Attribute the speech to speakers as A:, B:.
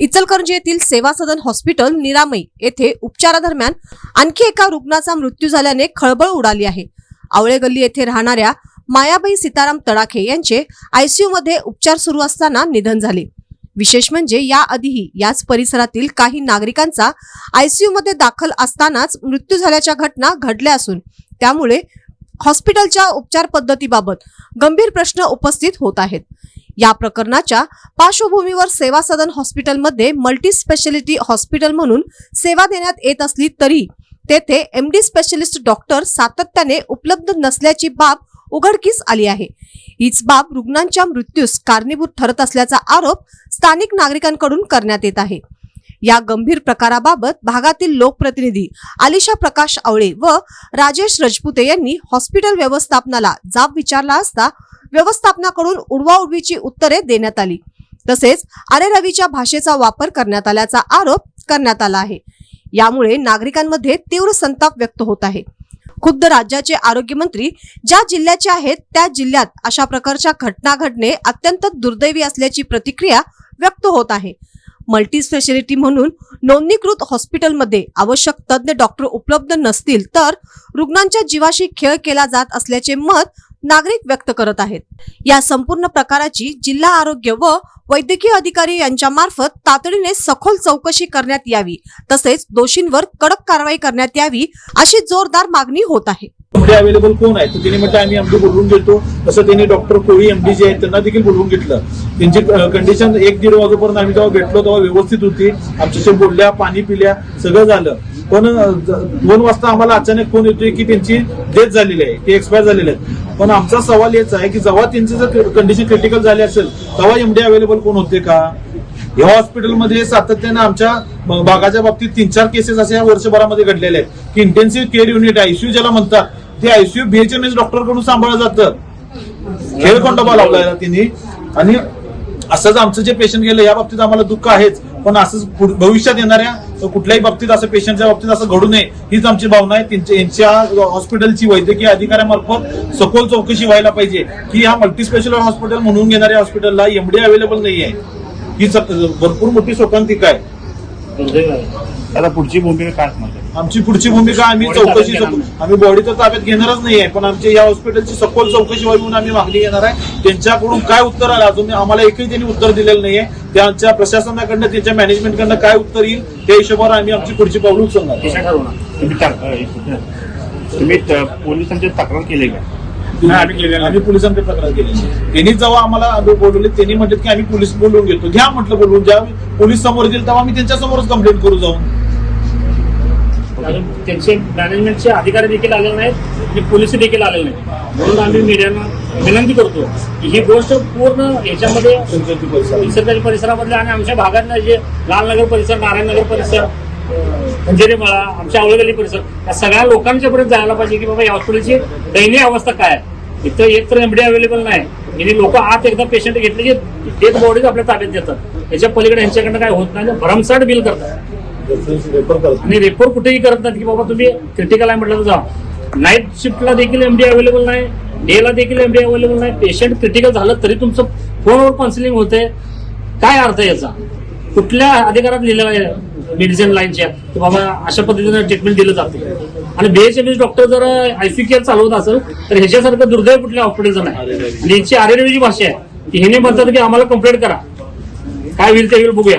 A: इचलकरंजी येथील सेवा सदन हॉस्पिटल निरामई येथे उपचारादरम्यान आणखी एका रुग्णाचा मृत्यू झाल्याने खळबळ उडाली आहे. आवळे गल्ली येथे राहणाऱ्या मायाबाई सीताराम तडाखे यांचे आयसीयू मध्ये उपचार सुरू असताना निधन झाले. विशेष म्हणजे याआधीही याच परिसरातील काही नागरिकांचा आयसीयू मध्ये दाखल असतानाच मृत्यू झाल्याच्या घटना घडल्या असून त्यामुळे हॉस्पिटलच्या उपचार पद्धतीबाबत गंभीर प्रश्न उपस्थित होत आहेत. या प्रकरणाच्या पार्श्वभूमीवर सेवा सदन हॉस्पिटलमध्ये मल्टी स्पेशालिटी हॉस्पिटल म्हणून सेवा देण्यात येत असली तरी तेथे एमडी स्पेशलिस्ट डॉक्टर सातत्याने उपलब्ध नसल्याची बाब उघडकीस आली आहे. हीच बाब रुग्णांच्या मृत्यूस कारणीभूत ठरत असल्याचा आरोप स्थानिक नागरिकांकडून करण्यात येत आहे. या गंभीर प्रकाराबाबत भागातील लोकप्रतिनिधी आलिशा प्रकाश आवळे व राजेश रजपुते यांनी हॉस्पिटल व्यवस्थापनाला जाब विचारला असता व्यवस्थापनाकडून उडवाउडवीची उत्तरे देण्यात आली. तसेच आरे रवीच्या भाषेचा वापर करण्यात आल्याचा आरोप करण्यात आला आहे. यामुळे नागरिकांमध्ये तीव्र संताप व्यक्त होत आहे. खुद्द राज्याचे आरोग्यमंत्री ज्या जिल्ह्याचे आहेत त्या जिल्ह्यात अशा प्रकारच्या घटना घडणे अत्यंत दुर्दैवी असल्याची प्रतिक्रिया व्यक्त होत आहे. मल्टी स्पेशालिटी म्हणून नोंदणीकृत हॉस्पिटलमध्ये आवश्यक तज्ज्ञ डॉक्टर उपलब्ध नसतील तर रुग्णांच्या जीवाशी खेळ केला जात असल्याचे मत नागरिक व्यक्त करत आहेत. या संपूर्ण प्रकाराची जिल्हा आरोग्य व वैद्यकीय अधिकारी यांच्या मार्फत तातडीने सखोल चौकशी करण्यात यावी. तसेच दोषींवर कडक कारवाई करण्यात यावी अशी जोरदार मागणी होत आहे.
B: एमडी अवेलेबल कोण आहे तर म्हटलं म्हणजे आम्ही एमडी बोलवून घेतो. तसं त्यांनी डॉक्टर कोळी एमडी जे आहेत त्यांना देखील बोलवून घेतलं. त्यांची कंडिशन एक दीड वाजेपर्यंत आम्ही जेव्हा भेटलो तेव्हा व्यवस्थित होती. आमच्याशी बोलल्या पाणी पिल्या सगळं झालं. पण दोन वाजता आम्हाला अचानक फोन येतोय की त्यांची डेथ झालेली आहे ते एक्सपायर झालेले आहेत. पण आमचा सवाल याचा आहे की जेव्हा त्यांची जर कंडिशन क्रिटिकल झाली असेल तेव्हा एमडी अवेलेबल कोण होते का? या हॉस्पिटलमध्ये सातत्याने आमच्या भागाच्या बाबतीत तीन चार केसेस असे या वर्षभरामध्ये घडलेले आहेत. की इंटेन्सिव्ह केअर युनिट आयसीयू ज्याला म्हणतात ते आयसीयू बीएचएमएस डॉक्टरकडून सांभाळलं जातं. खेळखंडोबा लावलाय तिने. आणि असंच आमचं जे पेशंट गेलं या बाबतीत आम्हाला दुःख आहेच. पण असंच भविष्यात येणाऱ्या कुठल्याही बाबतीत असं पेशंटच्या बाबतीत असं घडू नये हीच आमची भावना आहे. त्यांच्या यांच्या हॉस्पिटलची वैद्यकीय अधिकाऱ्यामार्फत सखोल चौकशी व्हायला पाहिजे की हा मल्टीस्पेशल हॉस्पिटल म्हणून घेणाऱ्या हॉस्पिटलला एमडी अवेलेबल नाही आहे ही भरपूर मोठी शोकांतिका आहे.
C: आता पुढची भूमिका काय म्हणतात?
B: आमची पुढची भूमिका आम्ही चौकशी आम्ही बॉडी तर ताब्यात घेणारच नाहीये पण आमच्या या हॉस्पिटलची सखोल चौकशी व्हावी म्हणून आम्ही मागणी घेणार आहे. त्यांच्याकडून काय उत्तर आलं? अजून आम्हाला एकही त्यांनी उत्तर दिलेलं नाहीये. त्यांच्या प्रशासनाकडनं त्यांच्या मॅनेजमेंटकडनं काय उत्तर येईल त्या हिशोबावर आम्ही आमची पुढची पावलं उचलणार
C: तुम्ही पोलिसांची तक्रार केली का?
B: आम्ही पोलिसांकडे तक्रार केली त्यांनी जेव्हा आम्हाला बोलवले त्यांनी म्हटलं की आम्ही पोलीस बोलवून घेतो. घ्या म्हटलं बोलवून ज्या पोलीस समोर येतील तेव्हा आम्ही त्यांच्या समोरच कंप्लेंट करू जाऊन.
D: अजून त्यांचे मॅनेजमेंटचे अधिकारी देखील आलेले नाहीत म्हणजे आणि पोलीस देखील आलेले नाहीत. म्हणून आम्ही मीडियाना विनंती करतो की ही गोष्ट पूर्ण याच्यामध्ये निसर्गाच्या परिसरामधल्या आणि आमच्या भागातल्या जे लालनगर परिसर नारायणनगर परिसर अंजेरीमळा आमच्या आवळगली परिसर या सगळ्या लोकांच्या पर्यंत जायला पाहिजे की बाबा या हॉस्पिटलची दैनीय अवस्था काय आहे. इथं एक तर एमडी अवेलेबल नाही. आणि लोक आत एकदा पेशंट घेतले की डेथ बॉडीज आपल्या ताब्यात देतात याच्या पलीकडे यांच्याकडनं काय होत नाही. भरमसाठ बिल करतात.
B: रेफर
D: रेफर कुठेही करत नाहीत की बाबा तुम्ही क्रिटिकल आहे म्हटलं तर जा. नाईट शिफ्टला देखील एमडी अवेलेबल नाही. डेला देखील एमडी अवेलेबल नाही. पेशंट क्रिटिकल झालं तरी तुमचं फोनवर काउन्सिलिंग होते. काय अर्थ आहे याचा? कुठल्या अधिकारात लिहिलेला आहे मेडिसिन लाईनच्या की बाबा अशा पद्धतीने ट्रीटमेंट दिलं जाते. आणि बीएचएमएस डॉक्टर जर आयसीयू केअर चालवत असेल तर ह्याच्यासारखं दुर्दैव कुठल्या हॉस्पिटलचं नाही. आणि यांची आरेरवीची भाषा आहे की हे म्हणतात की आम्हाला कंप्लेंट करा. काय होईल ते होईल बघूया.